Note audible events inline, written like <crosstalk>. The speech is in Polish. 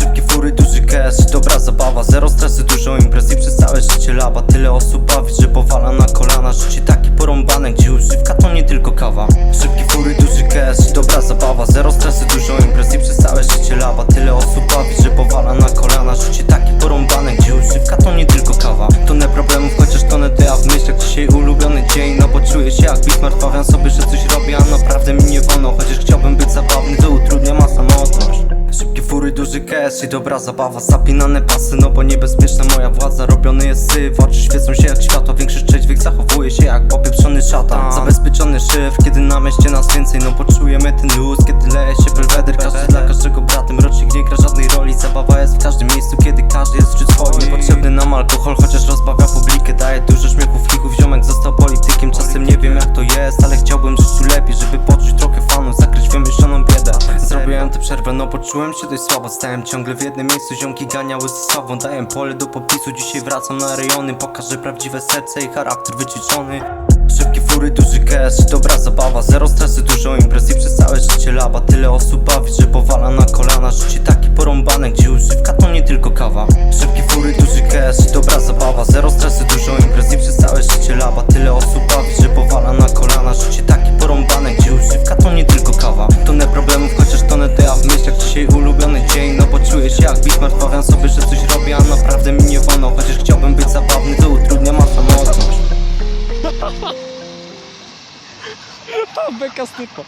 Szybkie fury, duży cash dobra zabawa. Zero stresy, dużo imprez i przez całe życie lawa. Tyle osób bawi, że powala na kolana. Życie taki porąbane, gdzie używka to nie tylko kawa. Szybkie fury, duży cash dobra zabawa. Zero stresy, dużo imprez i przez całe życie lawa. Tyle osób bawi, że powala na kolana. Życie taki porąbane, gdzie używka to nie tylko kawa. Tonę problemów, chociaż tonę ty, a w myślach. Dzisiaj ulubiony dzień No bo czuję się jak bitmartwawiam sobie, że coś robię, a naprawdę mi nie wolno. Chociaż chciałbym być za duży cash i dobra zabawa. Zapinane pasy, no bo niebezpieczna moja władza. Robiony jest syf, oczy świecą się jak światło. Większość trzeźwych zachowuje się jak popieprzony szatan. Zabezpieczony szyf, kiedy na mieście nas więcej. No poczujemy ten luz, kiedy leje się belweder. Każdy dla każdego bratem, rocznik nie gra żadnej roli. Zabawa jest w każdym miejscu, kiedy każdy jest wśród swoich Niepotrzebny nam alkohol, chociaż rozbawia publikę. Daje dużo śmiechu, flików, ziomek został politykiem. Czasem nie wiem jak to jest, ale Tę przerwę, no poczułem się dość słabo. Stałem ciągle w jednym miejscu, ziomki ganiały ze sobą. Dałem pole do popisu, dzisiaj wracam na rejony. Pokażę prawdziwe serce i charakter wyćwiczony Szybkie fury, duży cash, dobra zabawa. Zero stresu, dużo imprez i przez całe życie laba Tyle osób bawi, że powala na kolana. Życie takie porąbane, gdzie używka to nie tylko kawa. Szybkie fury, duży cash, dobra zabawa Bawiam sobie, że coś robię, a naprawdę mi nie wolno Chociaż chciałbym być zabawny, to utrudnia ma samotność <laughs> Beka z typa.